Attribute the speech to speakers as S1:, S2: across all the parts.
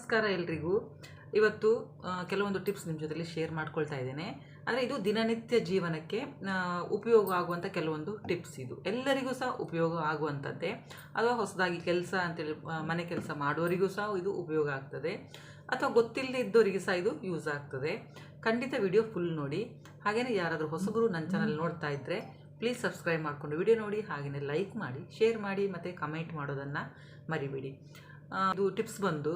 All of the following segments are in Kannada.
S1: ನಮಸ್ಕಾರ ಎಲ್ರಿಗೂ. ಇವತ್ತು ಕೆಲವೊಂದು ಟಿಪ್ಸ್ ನಿಮ್ಮ ಜೊತೆಲಿ ಶೇರ್ ಮಾಡ್ಕೊಳ್ತಾ ಇದ್ದೇನೆ. ಅಂದರೆ ಇದು ದಿನನಿತ್ಯ ಜೀವನಕ್ಕೆ ಉಪಯೋಗ ಆಗುವಂಥ ಕೆಲವೊಂದು ಟಿಪ್ಸ್ ಇದು. ಎಲ್ಲರಿಗೂ ಸಹ ಉಪಯೋಗ ಆಗುವಂಥದ್ದೇ ಅಥವಾ ಹೊಸದಾಗಿ ಕೆಲಸ ಅಂತೇಳಿ ಮನೆ ಕೆಲಸ ಮಾಡೋರಿಗೂ ಸಹ ಇದು ಉಪಯೋಗ ಆಗ್ತದೆ. ಅಥವಾ ಗೊತ್ತಿಲ್ಲದೆ ಇದ್ದವರಿಗೆ ಸಹ ಇದು ಯೂಸ್ ಆಗ್ತದೆ. ಖಂಡಿತ ವಿಡಿಯೋ ಫುಲ್ ನೋಡಿ. ಹಾಗೆಯೇ ಯಾರಾದರೂ ಹೊಸಬರು ನನ್ನ ಚಾನಲ್ ನೋಡ್ತಾ ಇದ್ದರೆ ಪ್ಲೀಸ್ ಸಬ್ಸ್ಕ್ರೈಬ್ ಮಾಡಿಕೊಂಡು ವಿಡಿಯೋ ನೋಡಿ. ಹಾಗೆಯೇ ಲೈಕ್ ಮಾಡಿ, ಶೇರ್ ಮಾಡಿ, ಮತ್ತು ಕಮೆಂಟ್ ಮಾಡೋದನ್ನು ಮರಿಬೇಡಿ. ಇದು ಟಿಪ್ಸ್ ಬಂದು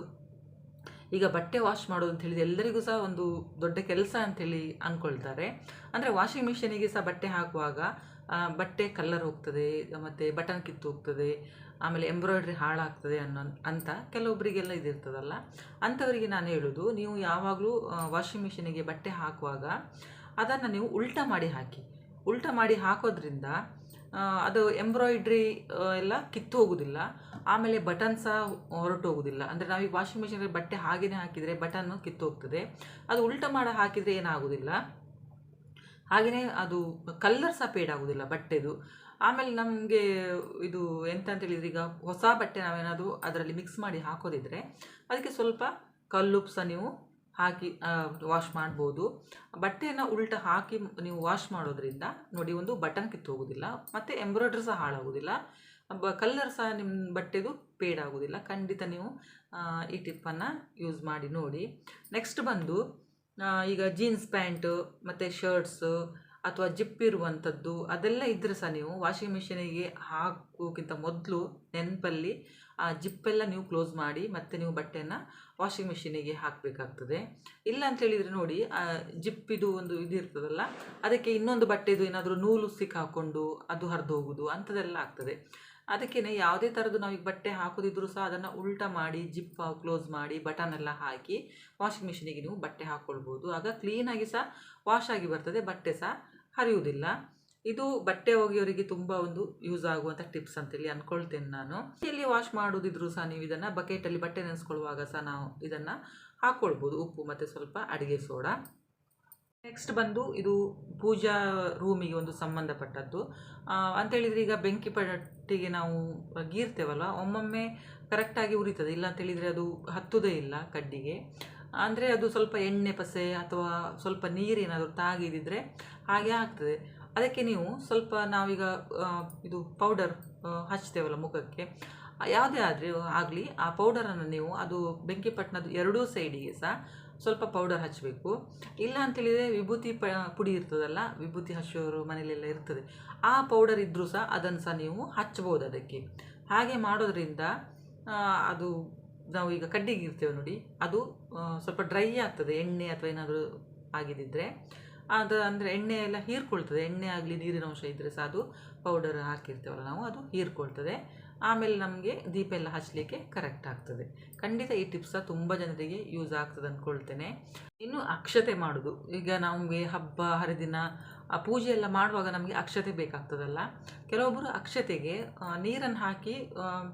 S1: ಈಗ ಬಟ್ಟೆ ವಾಶ್ ಮಾಡೋದು ಅಂತ ಹೇಳಿದ್ರೆ ಎಲ್ಲರಿಗೂ ಸಹ ಒಂದು ದೊಡ್ಡ ಕೆಲಸ ಅಂತೇಳಿ ಅಂದ್ಕೊಳ್ತಾರೆ ಅಂದರೆ ವಾಷಿಂಗ್ ಮಿಷಿನಿಗೆ ಸಹ ಬಟ್ಟೆ ಹಾಕುವಾಗ ಬಟ್ಟೆ ಕಲ್ಲರ್ ಹೋಗ್ತದೆ, ಮತ್ತು ಬಟನ್ ಕಿತ್ತು ಹೋಗ್ತದೆ, ಆಮೇಲೆ ಎಂಬ್ರಾಯ್ಡ್ರಿ ಹಾಳಾಗ್ತದೆ ಅನ್ನೋ, ಅಂತ ಕೆಲವೊಬ್ಬರಿಗೆಲ್ಲ ಇದಿರ್ತದಲ್ಲ ಅಂಥವರಿಗೆ ನಾನು ಹೇಳೋದು, ನೀವು ಯಾವಾಗಲೂ ವಾಷಿಂಗ್ ಮಿಷಿನಿಗೆ ಬಟ್ಟೆ ಹಾಕುವಾಗ ಅದನ್ನು ನೀವು ಉಲ್ಟಾ ಮಾಡಿ ಹಾಕಿ. ಉಲ್ಟಾ ಮಾಡಿ ಹಾಕೋದ್ರಿಂದ ಅದು ಎಂಬ್ರಾಯ್ಡ್ರಿ ಎಲ್ಲ ಕಿತ್ತು ಹೋಗೋದಿಲ್ಲ. ಆಮೇಲೆ ಬಟನ್ ಸಹ ಹೊರಟು ಹೋಗೋದಿಲ್ಲ. ಅಂದರೆ ನಾವು ಈ ವಾಷಿಂಗ್ ಮಿಷಿನಲ್ಲಿ ಬಟ್ಟೆ ಹಾಗೆಯೇ ಹಾಕಿದರೆ ಬಟನ್ನು ಕಿತ್ತೋಗ್ತದೆ. ಅದು ಉಲ್ಟ ಮಾಡಿ ಹಾಕಿದರೆ ಏನಾಗೋದಿಲ್ಲ. ಹಾಗೆಯೇ ಅದು ಕಲ್ಲರ್ ಸಹ ಪೇಡ್ ಆಗೋದಿಲ್ಲ ಬಟ್ಟೆದು. ಆಮೇಲೆ ನಮಗೆ ಇದು ಎಂತ ಅಂತ ಹೇಳಿದ್ರೆ ಈಗ ಹೊಸ ಬಟ್ಟೆ ನಾವೇನಾದರೂ ಅದರಲ್ಲಿ ಮಿಕ್ಸ್ ಮಾಡಿ ಹಾಕೋದಿದ್ರೆ ಅದಕ್ಕೆ ಸ್ವಲ್ಪ ಕಲ್ಲುಪ್ಪು ಸಹ ನೀವು ಹಾಕಿ ವಾಶ್ ಮಾಡ್ಬೋದು. ಬಟ್ಟೆಯನ್ನು ಉಲ್ಟ ಹಾಕಿ ನೀವು ವಾಶ್ ಮಾಡೋದ್ರಿಂದ ನೋಡಿ ಒಂದು ಬಟನ್ ಕಿತ್ತು ಹೋಗೋದಿಲ್ಲ ಮತ್ತು ಎಂಬ್ರಾಯ್ಡ್ರಿ ಸಹ ಹಾಳಾಗೋದಿಲ್ಲ. ಬ ಕಲ್ಲರ್ ಸಹ ನಿಮ್ಮ ಬಟ್ಟೆದು ಪೇಡ್ ಆಗೋದಿಲ್ಲ. ಖಂಡಿತ ನೀವು ಈ ಟಿಪ್ಪನ್ನು ಯೂಸ್ ಮಾಡಿ ನೋಡಿ. ನೆಕ್ಸ್ಟ್ ಬಂದು ಈಗ ಜೀನ್ಸ್ ಪ್ಯಾಂಟು ಮತ್ತು ಶರ್ಟ್ಸು ಅಥವಾ ಜಿಪ್ ಇರುವಂಥದ್ದು ಅದೆಲ್ಲ ಇದ್ದರೆ ಸಹ ನೀವು ವಾಷಿಂಗ್ ಮಿಷಿನಿಗೆ ಹಾಕೋಕ್ಕಿಂತ ಮೊದಲು ನೆನಪಲ್ಲಿ ಆ ಜಿಪ್ಪೆಲ್ಲ ನೀವು ಕ್ಲೋಸ್ ಮಾಡಿ ಮತ್ತೆ ನೀವು ಬಟ್ಟೆಯನ್ನು ವಾಷಿಂಗ್ ಮಿಷಿನಿಗೆ ಹಾಕಬೇಕಾಗ್ತದೆ. ಇಲ್ಲ ಅಂತ ಹೇಳಿದರೆ ನೋಡಿ, ಆ ಜಿಪ್ಪಿದು ಒಂದು ಇದು ಇರ್ತದಲ್ಲ, ಅದಕ್ಕೆ ಇನ್ನೊಂದು ಬಟ್ಟೆದು ಏನಾದರೂ ನೂಲು ಸಿಕ್ಕಾಕೊಂಡು ಅದು ಹರಿದು ಹೋಗೋದು ಅಂಥದ್ದೆಲ್ಲ ಆಗ್ತದೆ. ಅದಕ್ಕೇ ಯಾವುದೇ ಥರದ್ದು ನಾವು ಈಗ ಬಟ್ಟೆ ಹಾಕೋದಿದ್ರು ಸಹ ಅದನ್ನು ಉಲ್ಟಾ ಮಾಡಿ, ಜಿಪ್ ಕ್ಲೋಸ್ ಮಾಡಿ ಬಟನ್ ಎಲ್ಲ ಹಾಕಿ ವಾಷಿಂಗ್ ಮಿಷಿನಿಗೆ ನೀವು ಬಟ್ಟೆ ಹಾಕ್ಕೊಳ್ಬೋದು. ಆಗ ಕ್ಲೀನಾಗಿ ಸಹ ವಾಶ್ ಆಗಿ ಬರ್ತದೆ, ಬಟ್ಟೆ ಸಹ ಹರಿಯುವುದಿಲ್ಲ. ಇದು ಬಟ್ಟೆ ಒಗೆಯೋರಿಗೆ ತುಂಬ ಒಂದು ಯೂಸ್ ಆಗುವಂಥ ಟಿಪ್ಸ್ ಅಂತೇಳಿ ಅಂದ್ಕೊಳ್ತೇನೆ ನಾನು. ಇಲ್ಲಿ ವಾಶ್ ಮಾಡೋದಿದ್ರು ಸಹ ನೀವು ಇದನ್ನು ಬಕೆಟಲ್ಲಿ ಬಟ್ಟೆ ನೆನೆಸ್ಕೊಳ್ಳುವಾಗ ಸಹ ನಾವು ಇದನ್ನು ಹಾಕ್ಕೊಳ್ಬೋದು. ಉಪ್ಪು ಮತ್ತು ಸ್ವಲ್ಪ ಅಡುಗೆ ಸೋಡಾ. ನೆಕ್ಸ್ಟ್ ಬಂದು ಇದು ಪೂಜಾ ರೂಮಿಗೆ ಒಂದು ಸಂಬಂಧಪಟ್ಟದ್ದು. ಅಂತೇಳಿದರೆ ಈಗ ಬೆಂಕಿ ಪಟ್ಟಿಗೆ ನಾವು ಗೀರ್ತೇವಲ್ಲ ಒಮ್ಮೊಮ್ಮೆ ಕರೆಕ್ಟಾಗಿ ಉರಿತದೆ. ಇಲ್ಲ ಅಂತೇಳಿದರೆ ಅದು ಹತ್ತುದೇ ಇಲ್ಲ ಕಡ್ಡಿಗೆ. ಅಂದರೆ ಅದು ಸ್ವಲ್ಪ ಎಣ್ಣೆ ಪಸೆ ಅಥವಾ ಸ್ವಲ್ಪ ನೀರೇನಾದರೂ ತಾಗಿದಿದ್ರೆ ಹಾಗೆ ಆಗ್ತದೆ. ಅದಕ್ಕೆ ನೀವು ಸ್ವಲ್ಪ ನಾವೀಗ ಇದು ಪೌಡರ್ ಹಚ್ತೇವಲ್ಲ ಮುಖಕ್ಕೆ. ಯಾವುದೇ ಆದರೆ ಆಗಲಿ, ಆ ಪೌಡರನ್ನು ನೀವು, ಅದು ಬೆಂಕಿ ಪಟ್ಟಣದ ಎರಡೂ ಸೈಡಿಗೆ ಸಹ ಸ್ವಲ್ಪ ಪೌಡರ್ ಹಚ್ಚಬೇಕು ಇಲ್ಲ ಅಂತೇಳಿದರೆ ವಿಭೂತಿ ಪ, ಪುಡಿ ಇರ್ತದಲ್ಲ, ವಿಭೂತಿ ಹಚ್ಚೋರು ಮನೆಯಲ್ಲೆಲ್ಲ ಇರ್ತದೆ. ಆ ಪೌಡರ್ ಇದ್ದರೂ ಸಹ ಅದನ್ನು ಸಹ ನೀವು ಹಚ್ಬೋದು ಅದಕ್ಕೆ. ಹಾಗೆ ಮಾಡೋದ್ರಿಂದ ಅದು ನಾವು ಈಗ ಕಡ್ಡಿಗೆ ಇರ್ತೇವೆ ನೋಡಿ, ಅದು ಸ್ವಲ್ಪ ಡ್ರೈ ಆಗ್ತದೆ, ಎಣ್ಣೆ ಅಥವಾ ಏನಾದರೂ ಆಗಿದ್ದಿದ್ರೆ. ಅದು ಅಂದರೆ ಎಣ್ಣೆ ಎಲ್ಲ ಹೀರ್ಕೊಳ್ತದೆ, ಎಣ್ಣೆ ಆಗಲಿ ನೀರಿನ ಅಂಶ ಇದ್ದರೆ ಸಹ ಅದು ಪೌಡರ್ ಹಾಕಿರ್ತೇವಲ್ಲ ನಾವು, ಅದು ಹೀರ್ಕೊಳ್ತದೆ. ಆಮೇಲೆ ನಮಗೆ ದೀಪ ಎಲ್ಲ ಹಚ್ಚಲಿಕ್ಕೆ ಕರೆಕ್ಟ್ ಆಗ್ತದೆ. ಖಂಡಿತ ಈ ಟಿಪ್ಸ್ ತುಂಬ ಜನರಿಗೆ ಯೂಸ್ ಆಗ್ತದೆ ಅಂದ್ಕೊಳ್ತೇನೆ ಇನ್ನು ಅಕ್ಷತೆ ಮಾಡೋದು. ಈಗ ನಮಗೆ ಹಬ್ಬ, ಹರಿದಿನ, ಆ ಪೂಜೆ ಎಲ್ಲ ಮಾಡುವಾಗ ನಮಗೆ ಅಕ್ಷತೆ ಬೇಕಾಗ್ತದಲ್ಲ. ಕೆಲವೊಬ್ಬರು ಅಕ್ಷತೆಗೆ ನೀರನ್ನು ಹಾಕಿ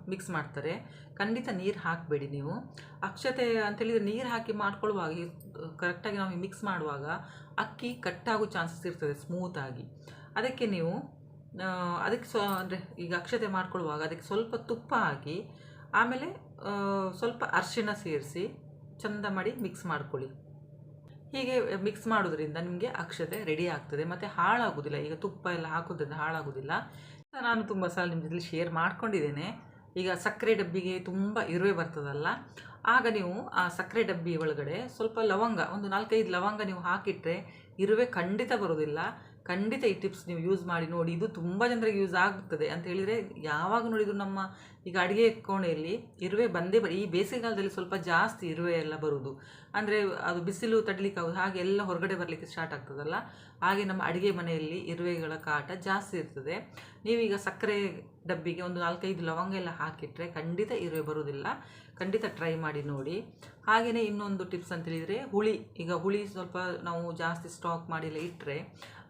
S1: ಮಿಕ್ಸ್ ಮಾಡ್ತಾರೆ. ಖಂಡಿತ ನೀರು ಹಾಕಬೇಡಿ ನೀವು. ಅಕ್ಷತೆ ಅಂತೇಳಿದರೆ ನೀರು ಹಾಕಿ ಮಾಡ್ಕೊಳ್ಳುವಾಗ ಕರೆಕ್ಟಾಗಿ ನಾವು ಮಿಕ್ಸ್ ಮಾಡುವಾಗ ಅಕ್ಕಿ ಕಟ್ಟಾಗೋ ಚಾನ್ಸಸ್ ಇರ್ತದೆ ಸ್ಮೂತಾಗಿ ಅದಕ್ಕೆ ನೀವು ಅದಕ್ಕೆ ಸ್ವ ಅಂದರೆ ಈಗ ಅಕ್ಷತೆ ಮಾಡ್ಕೊಳ್ಳುವಾಗ ಅದಕ್ಕೆ ಸ್ವಲ್ಪ ತುಪ್ಪ ಹಾಕಿ, ಆಮೇಲೆ ಸ್ವಲ್ಪ ಅರಿಶಿಣ ಸೇರಿಸಿ ಚಂದ ಮಾಡಿ ಮಿಕ್ಸ್ ಮಾಡ್ಕೊಳ್ಳಿ. ಹೀಗೆ ಮಿಕ್ಸ್ ಮಾಡೋದ್ರಿಂದ ನಿಮಗೆ ಅಕ್ಷತೆ ರೆಡಿ ಆಗ್ತದೆ. ಮತ್ತು ಹಾಳಾಗೋದಿಲ್ಲ. ಈಗ ತುಪ್ಪ ಎಲ್ಲ ಹಾಕೋದ್ರಿಂದ ಹಾಳಾಗೋದಿಲ್ಲ. ನಾನು ತುಂಬ ಸಲ ನಿಮ್ಮ ಜೊತೆ ಶೇರ್ ಮಾಡ್ಕೊಂಡಿದ್ದೇನೆ. ಈಗ ಸಕ್ಕರೆ ಡಬ್ಬಿಗೆ ತುಂಬ ಇರುವೆ ಬರ್ತದಲ್ಲ, ಆಗ ನೀವು ಆ ಸಕ್ಕರೆ ಡಬ್ಬಿ ಒಳಗಡೆ ಸ್ವಲ್ಪ ಲವಂಗ, ಒಂದು ನಾಲ್ಕೈದು ಲವಂಗ ನೀವು ಹಾಕಿಟ್ರೆ ಇರುವೆ ಖಂಡಿತ ಬರೋದಿಲ್ಲ. ಖಂಡಿತ ಈ ಟಿಪ್ಸ್ ನೀವು ಯೂಸ್ ಮಾಡಿ ನೋಡಿ. ಇದು ತುಂಬ ಜನರಿಗೆ ಯೂಸ್ ಆಗುತ್ತದೆ ಅಂತ ಹೇಳಿದರೆ ಯಾವಾಗ ನೋಡಿದ್ರು ನಮ್ಮ ಈಗ ಅಡುಗೆ ಕೋಣೆಯಲ್ಲಿ ಇರುವೆ ಬಂದೇ ಬ, ಈ ಬೇಸಿಗೆಗಾಲದಲ್ಲಿ ಸ್ವಲ್ಪ ಜಾಸ್ತಿ ಇರುವೆ ಎಲ್ಲ ಬರುವುದು ಅಂದರೆ ಅದು ಬಿಸಿಲು ತಡಲಿಕ್ಕೆ ಆಗೋದು, ಹಾಗೆ ಎಲ್ಲ ಹೊರಗಡೆ ಬರಲಿಕ್ಕೆ ಸ್ಟಾರ್ಟ್ ಆಗ್ತದಲ್ಲ. ಹಾಗೆ ನಮ್ಮ ಅಡುಗೆ ಮನೆಯಲ್ಲಿ ಇರುವೆಗಳ ಕಾಟ ಜಾಸ್ತಿ ಇರ್ತದೆ. ನೀವೀಗ ಸಕ್ಕರೆ ಡಬ್ಬಿಗೆ ಒಂದು ನಾಲ್ಕೈದು ಲವಂಗ ಎಲ್ಲ ಹಾಕಿಟ್ರೆ ಖಂಡಿತ ಇರುವೆ ಬರುವುದಿಲ್ಲ ಖಂಡಿತ ಟ್ರೈ ಮಾಡಿ ನೋಡಿ. ಹಾಗೆಯೇ ಇನ್ನೊಂದು ಟಿಪ್ಸ್ ಅಂತ ಹೇಳಿದರೆ ಹುಳಿ. ಈಗ ಹುಳಿ ಸ್ವಲ್ಪ ನಾವು ಜಾಸ್ತಿ ಸ್ಟಾಕ್ ಮಾಡಿಲ್ಲ ಇಟ್ಟರೆ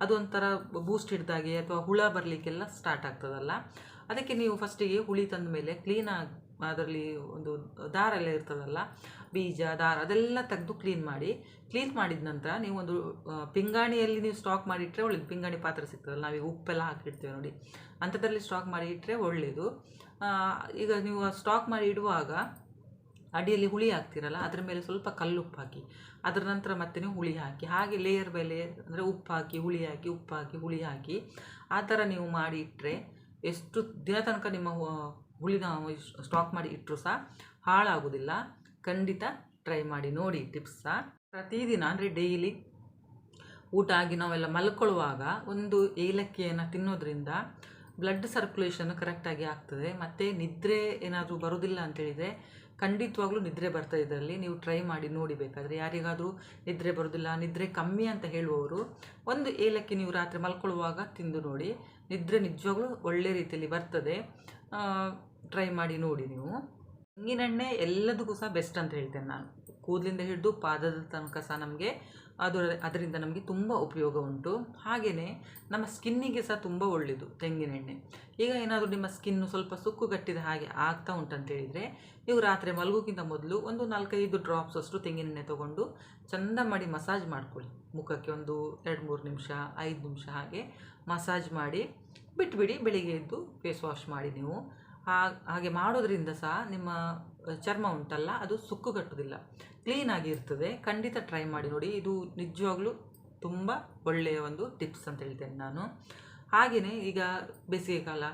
S1: ಅದು ಒಂಥರ ಬೂಸ್ಟ್ ಹಿಡ್ದಾಗೆ ಅಥವಾ ಹುಳ ಬರಲಿಕ್ಕೆಲ್ಲ ಸ್ಟಾರ್ಟ್ ಆಗ್ತದಲ್ಲ. ಅದಕ್ಕೆ ನೀವು ಫಸ್ಟಿಗೆ ಹುಳಿ ತಂದ ಮೇಲೆ ಕ್ಲೀನಾಗಿ ಅದರಲ್ಲಿ ಒಂದು ದಾರ ಎಲ್ಲ ಇರ್ತದಲ್ಲ, ಬೀಜ, ದಾರ ಅದೆಲ್ಲ ತೆಗೆದು ಕ್ಲೀನ್ ಮಾಡಿ ಕ್ಲೀನ್ ಮಾಡಿದ ನಂತರ ನೀವು ಒಂದು ಪಿಂಗಾಣಿಯಲ್ಲಿ ನೀವು ಸ್ಟಾಕ್ ಮಾಡಿಟ್ಟರೆ ಒಳ್ಳೇದು. ಪಿಂಗಾಣಿ ಪಾತ್ರೆ ಸಿಗ್ತದಲ್ಲ, ನಾವೀಗ ಉಪ್ಪೆಲ್ಲ ಹಾಕಿಡ್ತೇವೆ ನೋಡಿ. ಅಂಥದ್ರಲ್ಲಿ ಸ್ಟಾಕ್ ಮಾಡಿ ಇಟ್ಟರೆ ಒಳ್ಳೆಯದು ಈಗ ನೀವು ಸ್ಟಾಕ್ ಮಾಡಿ ಇಡುವಾಗ ಅಡಿಯಲ್ಲಿ ಹುಳಿ ಹಾಕ್ತಿರಲ್ಲ, ಅದರ ಮೇಲೆ ಸ್ವಲ್ಪ ಕಲ್ಲುಪ್ಪು ಹಾಕಿ. ಅದರ ನಂತರ ಮತ್ತೆ ನೀವು ಹುಳಿ ಹಾಕಿ, ಹಾಗೆ ಲೇಯರ್ ಬೈ ಲೇಯರ್ ಅಂದರೆ ಉಪ್ಪು ಹಾಕಿ ಹುಳಿ ಹಾಕಿ ಉಪ್ಪು ಹಾಕಿ ಹುಳಿ ಹಾಕಿ ಆ ಥರ ನೀವು ಮಾಡಿ ಇಟ್ಟರೆ ಎಷ್ಟು ದಿನ ತನಕ ನಿಮ್ಮ ಹುಳಿನ ಸ್ಟಾಕ್ ಮಾಡಿ ಇಟ್ಟರು ಸಹ ಹಾಳಾಗೋದಿಲ್ಲ. ಖಂಡಿತ ಟ್ರೈ ಮಾಡಿ ನೋಡಿ ಟಿಪ್ಸ್ ಸಹ ಪ್ರತಿದಿನ ಅಂದರೆ ಡೈಲಿ ಊಟ ಆಗಿ ನಾವೆಲ್ಲ ಮಲ್ಕೊಳ್ಳುವಾಗ ಒಂದು ಏಲಕ್ಕಿಯನ್ನು ತಿನ್ನೋದ್ರಿಂದ ಬ್ಲಡ್ ಸರ್ಕ್ಯುಲೇಷನ್ ಕರೆಕ್ಟಾಗಿ ಆಗ್ತದೆ. ಮತ್ತು ನಿದ್ರೆ ಏನಾದರೂ ಬರೋದಿಲ್ಲ ಅಂತೇಳಿದರೆ ಖಂಡಿತವಾಗ್ಲೂ ನಿದ್ರೆ ಬರ್ತದೆ ಇದರಲ್ಲಿ. ನೀವು ಟ್ರೈ ಮಾಡಿ ನೋಡಿ ಬೇಕಾದರೆ. ಯಾರಿಗಾದರೂ ನಿದ್ರೆ ಬರೋದಿಲ್ಲ, ನಿದ್ರೆ ಕಮ್ಮಿ ಅಂತ ಹೇಳುವವರು ಒಂದು ಏಲಕ್ಕಿ ನೀವು ರಾತ್ರಿ ಮಲ್ಕೊಳ್ಳುವಾಗ ತಿಂದು ನೋಡಿ. ನಿದ್ರೆ ನಿಜವಾಗ್ಲೂ ಒಳ್ಳೆ ರೀತಿಯಲ್ಲಿ ಬರ್ತದೆ. ಟ್ರೈ ಮಾಡಿ ನೋಡಿ ನೀವು. ತೆಂಗಿನೆಣ್ಣೆ ಎಲ್ಲದಕ್ಕೂ ಸಹ ಬೆಸ್ಟ್ ಅಂತ ಹೇಳ್ತೇನೆ ನಾನು. ಕೂದಲಿಂದ ಹಿಡಿದು ಪಾದದ ತನಕ ಸಹ ನಮಗೆ ಅದು ಅದರಿಂದ ನಮಗೆ ತುಂಬ ಉಪಯೋಗ ಉಂಟು. ಹಾಗೆಯೇ ನಮ್ಮ ಸ್ಕಿನ್ನಿಗೆ ಸಹ ತುಂಬ ಒಳ್ಳೆಯದು ತೆಂಗಿನೆಣ್ಣೆ ಈಗ ಏನಾದರೂ ನಿಮ್ಮ ಸ್ಕಿನ್ನು ಸ್ವಲ್ಪ ಸುಕ್ಕುಗಟ್ಟಿದ ಹಾಗೆ ಆಗ್ತಾ ಉಂಟಂತೇಳಿದರೆ ನೀವು ರಾತ್ರಿ ಮಲಗೋಕ್ಕಿಂತ ಮೊದಲು ಒಂದು ನಾಲ್ಕೈದು ಡ್ರಾಪ್ಸ್ ಅಷ್ಟು ತೆಂಗಿನೆಣ್ಣೆ ತೊಗೊಂಡು ಚಂದ ಮಾಡಿ ಮಸಾಜ್ ಮಾಡ್ಕೊಳ್ಳಿ. ಮುಖಕ್ಕೆ ಒಂದು ಎರಡು ಮೂರು ನಿಮಿಷ, ಐದು ನಿಮಿಷ ಹಾಗೆ ಮಸಾಜ್ ಮಾಡಿ ಬಿಟ್ಬಿಡಿ, ಬೆಳಿಗ್ಗೆ ಎದ್ದು ಫೇಸ್ ವಾಶ್ ಮಾಡಿ ನೀವು. ಹಾಗೆ ಮಾಡೋದ್ರಿಂದ ಸಹ ನಿಮ್ಮ ಚರ್ಮ ಉಂಟಲ್ಲ, ಅದು ಸುಕ್ಕುಗಟ್ಟುವುದಿಲ್ಲ ಕ್ಲೀನಾಗಿ ಇರ್ತದೆ. ಖಂಡಿತ ಟ್ರೈ ಮಾಡಿ ನೋಡಿ. ಇದು ನಿಜವಾಗ್ಲೂ ತುಂಬ ಒಳ್ಳೆಯ ಒಂದು ಟಿಪ್ಸ್ ಅಂತ ಹೇಳ್ತೇನೆ ನಾನು. ಹಾಗೆಯೇ ಈಗ ಬೇಸಿಗೆ ಕಾಲ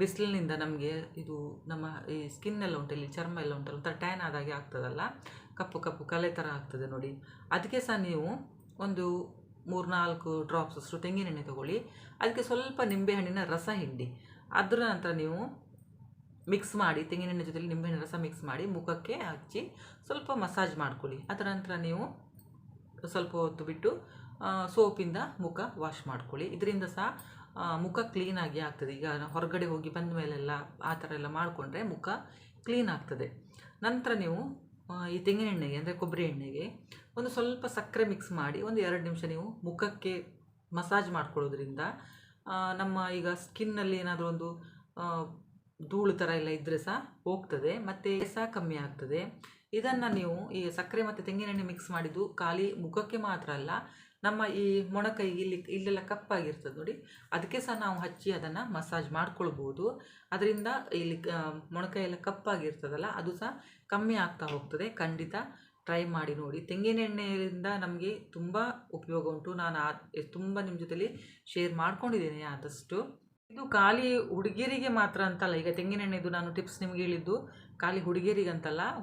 S1: ಬಿಸಿಲಿನಿಂದ ನಮಗೆ ಇದು ನಮ್ಮ ಈ ಸ್ಕಿನ್ ಎಲ್ಲ ಉಂಟು ಇಲ್ಲಿ ಚರ್ಮ ಎಲ್ಲ ಉಂಟಲ್ಲ, ಒಂಥರ ಟ್ಯಾನ್ ಆದಾಗೆ ಆಗ್ತದಲ್ಲ. ಕಪ್ಪು ಕಪ್ಪು ಕಲೆ ಥರ ಆಗ್ತದೆ ನೋಡಿ. ಅದಕ್ಕೆ ಸಹ ನೀವು ಒಂದು ಮೂರ್ನಾಲ್ಕು ಡ್ರಾಪ್ಸ್ ಅಷ್ಟು ತೆಂಗಿನೆಣ್ಣೆ ತಗೊಳ್ಳಿ. ಅದಕ್ಕೆ ಸ್ವಲ್ಪ ನಿಂಬೆಹಣ್ಣಿನ ರಸ ಹಿಂಡಿ ಅದರ ನಂತರ ನೀವು ಮಿಕ್ಸ್ ಮಾಡಿ, ತೆಂಗಿನೆಣ್ಣೆ ಜೊತೆಲಿ ನಿಂಬೆಹಣ್ಣಿನ ರಸ ಮಿಕ್ಸ್ ಮಾಡಿ ಮುಖಕ್ಕೆ ಹಚ್ಚಿ ಸ್ವಲ್ಪ ಮಸಾಜ್ ಮಾಡ್ಕೊಳ್ಳಿ. ಅದರ ನಂತರ ನೀವು ಸ್ವಲ್ಪ ಹೊತ್ತು ಬಿಟ್ಟು ಸೋಪಿಂದ ಮುಖ ವಾಶ್ ಮಾಡ್ಕೊಳ್ಳಿ. ಇದರಿಂದ ಸಹ ಮುಖ ಕ್ಲೀನಾಗಿ ಆಗ್ತದೆ. ಈಗ ಹೊರಗಡೆ ಹೋಗಿ ಬಂದ ಮೇಲೆಲ್ಲ ಆ ಥರ ಎಲ್ಲ ಮಾಡಿಕೊಂಡ್ರೆ ಮುಖ ಕ್ಲೀನ್ ಆಗ್ತದೆ. ನಂತರ ನೀವು ಈ ತೆಂಗಿನ ಎಣ್ಣೆಗೆ ಅಂದರೆ ಕೊಬ್ಬರಿ ಎಣ್ಣೆಗೆ ಒಂದು ಸ್ವಲ್ಪ ಸಕ್ಕರೆ ಮಿಕ್ಸ್ ಮಾಡಿ ಒಂದು ಎರಡು ನಿಮಿಷ ನೀವು ಮುಖಕ್ಕೆ ಮಸಾಜ್ ಮಾಡ್ಕೊಳ್ಳೋದ್ರಿಂದ ನಮ್ಮ ಈಗ ಸ್ಕಿನ್ನಲ್ಲಿ ಏನಾದರೂ ಒಂದು ಧೂಳು ಥರ ಎಲ್ಲ ಇದ್ದರೆ ಸಹ ಹೋಗ್ತದೆ, ಮತ್ತು ಸಹ ಕಮ್ಮಿ ಆಗ್ತದೆ. ಇದನ್ನು ನೀವು ಈ ಸಕ್ಕರೆ ಮತ್ತು ತೆಂಗಿನೆಣ್ಣೆ ಮಿಕ್ಸ್ ಮಾಡಿದ್ದು ಖಾಲಿ ಮುಖಕ್ಕೆ ಮಾತ್ರ ಅಲ್ಲ, ನಮ್ಮ ಈ ಮೊಣಕೈ ಇಲ್ಲಿ, ಇಲ್ಲೆಲ್ಲ ಕಪ್ಪಾಗಿರ್ತದೆ ನೋಡಿ, ಅದಕ್ಕೆ ಸಹ ನಾವು ಹಚ್ಚಿ ಅದನ್ನು ಮಸಾಜ್ ಮಾಡ್ಕೊಳ್ಬೋದು. ಅದರಿಂದ ಇಲ್ಲಿ ಮೊಣಕೈ ಎಲ್ಲ ಕಪ್ಪಾಗಿರ್ತದಲ್ಲ ಅದು ಸಹ ಕಮ್ಮಿ ಆಗ್ತಾ ಹೋಗ್ತದೆ. ಖಂಡಿತ ಟ್ರೈ ಮಾಡಿ ನೋಡಿ. ತೆಂಗಿನೆಣ್ಣೆಯಿಂದ ನಮಗೆ ತುಂಬ ಉಪಯೋಗ ಉಂಟು. ನಾನು ಆ, ತುಂಬ ನಿಮ್ಮ ಜೊತೆಲಿ ಶೇರ್ ಮಾಡ್ಕೊಂಡಿದ್ದೇನೆ ಆದಷ್ಟು. ಇದು ಖಾಲಿ ಹುಡುಗಿಯರಿಗೆ ಮಾತ್ರ ಅಂತಲ್ಲ, ಈಗ ತೆಂಗಿನೆಣ್ಣೆದು ನಾನು ಟಿಪ್ಸ್ ನಿಮ್ಗೆ ಹೇಳಿದ್ದು, ಖಾಲಿ ಹುಡುಗಿಯರಿಗೆ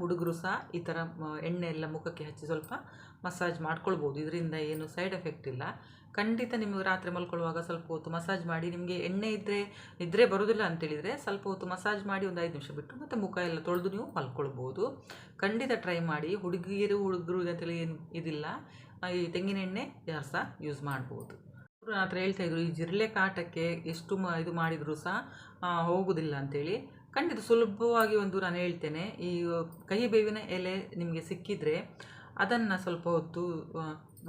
S1: ಹುಡುಗರು ಸಹ ಈ ಥರ ಎಣ್ಣೆ ಎಲ್ಲ ಮುಖಕ್ಕೆ ಹಚ್ಚಿ ಸ್ವಲ್ಪ ಮಸಾಜ್ ಮಾಡ್ಕೊಳ್ಬೋದು. ಇದರಿಂದ ಏನು ಸೈಡ್ ಎಫೆಕ್ಟ್ ಇಲ್ಲ. ಖಂಡಿತ ನಿಮಗೆ ರಾತ್ರಿ ಮಲ್ಕೊಳ್ಳುವಾಗ ಸ್ವಲ್ಪ ಹೊತ್ತು ಮಸಾಜ್ ಮಾಡಿ, ನಿಮಗೆ ಎಣ್ಣೆ ಇದ್ದರೆ ನಿದ್ರೆ ಬರೋದಿಲ್ಲ ಅಂತೇಳಿದರೆ ಸ್ವಲ್ಪ ಹೊತ್ತು ಮಸಾಜ್ ಮಾಡಿ ಒಂದು ಐದು ನಿಮಿಷ ಬಿಟ್ಟು ಮತ್ತು ಮುಖ ಎಲ್ಲ ತೊಳೆದು ನೀವು ಮಲ್ಕೊಳ್ಬೋದು. ಖಂಡಿತ ಟ್ರೈ ಮಾಡಿ. ಹುಡುಗಿಯರು ಹುಡುಗರು ಅಂತೇಳಿ ಏನು ಇದಿಲ್ಲ. ಈ ತೆಂಗಿನ ಎಣ್ಣೆ ಯಾರು ಸಹ ಯೂಸ್ ಮಾಡ್ಬೋದು. ಹತ್ರ ಹೇಳ್ತಾ ಇದ್ರು, ಈ ಜಿರಳೆ ಕಾಟಕ್ಕೆ ಎಷ್ಟು ಇದು ಮಾಡಿದರೂ ಸಹ ಹೋಗೋದಿಲ್ಲ ಅಂತೇಳಿ. ಖಂಡಿತ ಸುಲಭವಾಗಿ ಒಂದು ನಾನು ಹೇಳ್ತೇನೆ, ಈ ಕಹಿ ಬೇವಿನ ಎಲೆ ನಿಮಗೆ ಸಿಕ್ಕಿದರೆ ಅದನ್ನು ಸ್ವಲ್ಪ ಹೊತ್ತು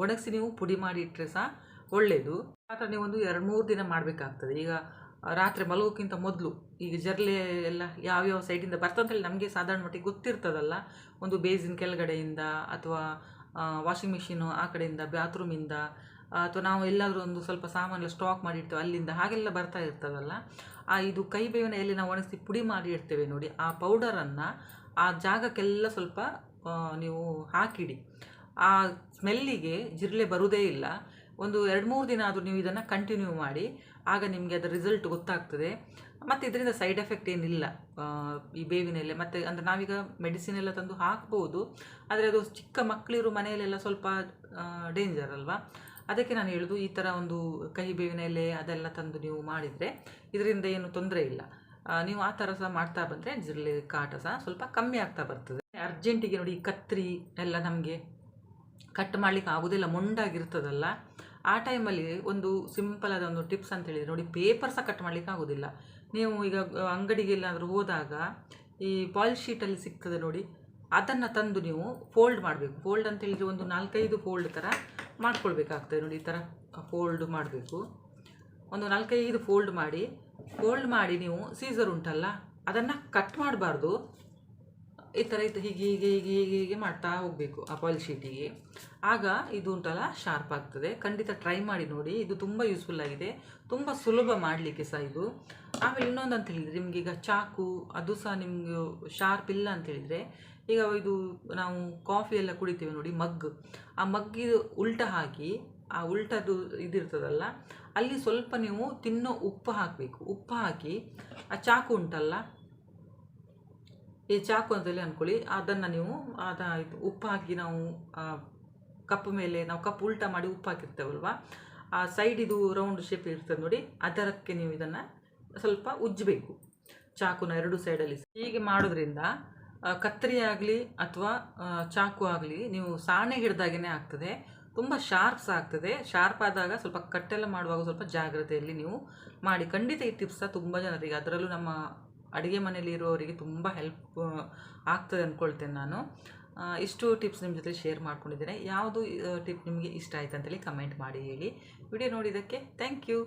S1: ಒಣಗಿಸಿ ನೀವು ಪುಡಿ ಮಾಡಿ ಇಟ್ಟರೆ ಸಹ ಒಳ್ಳೆಯದು ಆ ಥರ ನೀವು ಒಂದು ಎರಡು ಮೂರು ದಿನ ಮಾಡಬೇಕಾಗ್ತದೆ. ಈಗ ರಾತ್ರಿ ಮಲಗೋಕ್ಕಿಂತ ಮೊದಲು ಈಗ ಜರ್ಲೆ ಎಲ್ಲ ಯಾವ್ಯಾವ ಸೈಡಿಂದ ಬರ್ತಂತೇಳಿ ನಮಗೆ ಸಾಧಾರಣ ಮಟ್ಟಿಗೆ ಗೊತ್ತಿರ್ತದಲ್ಲ. ಒಂದು ಬೇಸಿನ ಕೆಳಗಡೆಯಿಂದ ಅಥವಾ ವಾಷಿಂಗ್ ಮಿಷಿನು ಆ ಕಡೆಯಿಂದ ಬಾತ್ರೂಮಿಂದ ಅಥವಾ ನಾವು ಎಲ್ಲಾದರೂ ಒಂದು ಸ್ವಲ್ಪ ಸಾಮಾನೆಲ್ಲ ಸ್ಟಾಕ್ ಮಾಡಿರ್ತೇವೆ, ಅಲ್ಲಿಂದ ಹಾಗೆಲ್ಲ ಬರ್ತಾ ಇರ್ತದಲ್ಲ, ಆ ಇದು ಕೈ ಬೇವಿನ ಎಲೆ ನಾವು ಒಣಗಿಸಿ ಪುಡಿ ಮಾಡಿ ಇಡ್ತೇವೆ ನೋಡಿ, ಆ ಪೌಡರನ್ನು ಆ ಜಾಗಕ್ಕೆಲ್ಲ ಸ್ವಲ್ಪ ನೀವು ಹಾಕಿಡಿ. ಆ ಸ್ಮೆಲ್ಲಿಗೆ ಜಿರಳೆ ಬರುವುದೇ ಇಲ್ಲ. ಒಂದು ಎರಡು ಮೂರು ದಿನ ಆದರೂ ನೀವು ಇದನ್ನು ಕಂಟಿನ್ಯೂ ಮಾಡಿ, ಆಗ ನಿಮಗೆ ಅದರ ರಿಸಲ್ಟ್ ಗೊತ್ತಾಗ್ತದೆ. ಮತ್ತು ಇದರಿಂದ ಸೈಡ್ ಎಫೆಕ್ಟ್ ಏನಿಲ್ಲ. ಈ ಬೇವಿನ ಎಲೆ ಮತ್ತು ಅಂದರೆ ನಾವೀಗ ಮೆಡಿಸಿನ್ ಎಲ್ಲ ತಂದು ಹಾಕ್ಬೋದು, ಆದರೆ ಅದು ಚಿಕ್ಕ ಮಕ್ಕಳಿರೋ ಮನೆಯಲ್ಲೆಲ್ಲ ಸ್ವಲ್ಪ ಡೇಂಜರ್ ಅಲ್ವಾ? ಅದಕ್ಕೆ ನಾನು ಹೇಳೋದು, ಈ ಥರ ಒಂದು ಕಹಿ ಬೇವಿನ ಎಲೆ ಅದೆಲ್ಲ ತಂದು ನೀವು ಮಾಡಿದರೆ ಇದರಿಂದ ಏನು ತೊಂದರೆ ಇಲ್ಲ. ನೀವು ಆ ಥರ ಸಹ ಮಾಡ್ತಾ ಬಂದರೆ ಜಿರಳೆ ಕಾಟ ಸಹ ಸ್ವಲ್ಪ ಕಮ್ಮಿ ಆಗ್ತಾ ಬರ್ತದೆ. ಅರ್ಜೆಂಟಿಗೆ ನೋಡಿ ಕತ್ರಿ ಎಲ್ಲ ನಮಗೆ ಕಟ್ ಮಾಡಲಿಕ್ಕೆ ಆಗೋದಿಲ್ಲ, ಮೊಂಡಾಗಿರ್ತದಲ್ಲ. ಆ ಟೈಮಲ್ಲಿ ಒಂದು ಸಿಂಪಲ್ ಆದ ಒಂದು ಟಿಪ್ಸ್ ಅಂತ ಹೇಳಿದರೆ ನೋಡಿ ಪೇಪರ್ ಸಹ ಕಟ್ ಮಾಡಲಿಕ್ಕೆ ಆಗೋದಿಲ್ಲ. ನೀವು ಈಗ ಅಂಗಡಿಗೆ ಎಲ್ಲಾದರೂ ಹೋದಾಗ ಈ ಪಾಲ್ ಶೀಟಲ್ಲಿ ಸಿಗ್ತದೆ ನೋಡಿ, ಅದನ್ನು ತಂದು ನೀವು ಫೋಲ್ಡ್ ಮಾಡಬೇಕು. ಫೋಲ್ಡ್ ಅಂತ ಹೇಳಿದರೆ ಒಂದು ನಾಲ್ಕೈದು ಫೋಲ್ಡ್ ಥರ ಮಾಡ್ಕೊಳ್ಬೇಕಾಗ್ತದೆ ನೋಡಿ ಈ ಥರ ಫೋಲ್ಡ್ ಮಾಡಬೇಕು. ಒಂದು ನಾಲ್ಕೈದು ಫೋಲ್ಡ್ ಮಾಡಿ ಫೋಲ್ಡ್ ಮಾಡಿ ನೀವು ಸೀಸರ್ ಉಂಟಲ್ಲ, ಅದನ್ನು ಕಟ್ ಮಾಡಬಾರ್ದು. ಈ ಥರ ಇತ್ತು, ಹೀಗೆ ಹೀಗೆ ಹೀಗೆ ಹೀಗೆ ಹೀಗೆ ಮಾಡ್ತಾ ಹೋಗಬೇಕು ಆ ಶೀಟಿಗೆ ಆಗ ಇದು ಉಂಟಲ್ಲ ಶಾರ್ಪ್ ಆಗ್ತದೆ. ಖಂಡಿತ ಟ್ರೈ ಮಾಡಿ ನೋಡಿ, ಇದು ತುಂಬ ಯೂಸ್ಫುಲ್ ಆಗಿದೆ. ತುಂಬ ಸುಲಭ ಮಾಡಲಿಕ್ಕೆ ಸಹ ಇದು. ಆಮೇಲೆ ಇನ್ನೊಂದು ಅಂತ ಹೇಳಿದರೆ ನಿಮಗೀಗ ಚಾಕು, ಅದು ಸಹ ನಿಮಗೆ ಶಾರ್ಪ್ ಇಲ್ಲ ಅಂತ ಹೇಳಿದರೆ ಈಗ ಇದು ನಾವು ಕಾಫಿ ಎಲ್ಲ ಕುಡಿತೇವೆ ನೋಡಿ ಮಗ್ ಆ ಮಗ್ಗಿದು ಉಲ್ಟ ಹಾಕಿ, ಆ ಉಲ್ಟದ್ದು ಇದಿರ್ತದಲ್ಲ, ಅಲ್ಲಿ ಸ್ವಲ್ಪ ನೀವು ತಿನ್ನೋ ಉಪ್ಪು ಹಾಕಬೇಕು. ಉಪ್ಪು ಹಾಕಿ, ಆ ಚಾಕು ಉಂಟಲ್ಲ, ಈ ಚಾಕು ಅಂತೇಳಿ ಅಂದ್ಕೊಳ್ಳಿ ಅದನ್ನು ನೀವು, ಅದ ಇದು ಉಪ್ಪು ಹಾಕಿ ನಾವು ಕಪ್ ಮೇಲೆ, ನಾವು ಕಪ್ ಉಲ್ಟ ಮಾಡಿ ಉಪ್ಪು ಹಾಕಿರ್ತೇವಲ್ವಾ, ಆ ಸೈಡ್ ಇದು ರೌಂಡ್ ಶೇಪ್ ಇರ್ತದೆ ನೋಡಿ, ಅದರಕ್ಕೆ ನೀವು ಇದನ್ನು ಸ್ವಲ್ಪ ಉಜ್ಜಬೇಕು. ಚಾಕುನ ಎರಡು ಸೈಡಲ್ಲಿ ಹೀಗೆ ಮಾಡೋದ್ರಿಂದ ಕತ್ತರಿ ಆಗಲಿ ಅಥವಾ ಚಾಕು ಆಗಲಿ ನೀವು ಸಾಣೆ ಹಿಡ್ದಾಗೇ ಆಗ್ತದೆ. ತುಂಬ ಶಾರ್ಪ್ಸ್ ಆಗ್ತದೆ. ಶಾರ್ಪ್ ಆದಾಗ ಸ್ವಲ್ಪ ಕಟ್ಟೆಲ್ಲ ಮಾಡುವಾಗ ಸ್ವಲ್ಪ ಜಾಗ್ರತೆಯಲ್ಲಿ ನೀವು ಮಾಡಿ. ಖಂಡಿತ ಈ ಟಿಪ್ಸ ತುಂಬ ಜನರಿಗೆ, ಅದರಲ್ಲೂ ನಮ್ಮ ಅಡುಗೆ ಮನೆಯಲ್ಲಿ ಇರುವವರಿಗೆ ತುಂಬ ಹೆಲ್ಪ್ ಆಗ್ತದೆ ಅಂದ್ಕೊಳ್ತೇನೆ ನಾನು. ಇಷ್ಟು ಟಿಪ್ಸ್ ನಿಮ್ಮ ಜೊತೆ ಶೇರ್ ಮಾಡ್ಕೊಂಡಿದ್ದೇನೆ. ಯಾವುದು ಟಿಪ್ ನಿಮಗೆ ಇಷ್ಟ ಆಯ್ತು ಅಂತೇಳಿ ಕಮೆಂಟ್ ಮಾಡಿ ಹೇಳಿ. ವಿಡಿಯೋ ನೋಡಿದ್ದಕ್ಕೆ ಥ್ಯಾಂಕ್ ಯು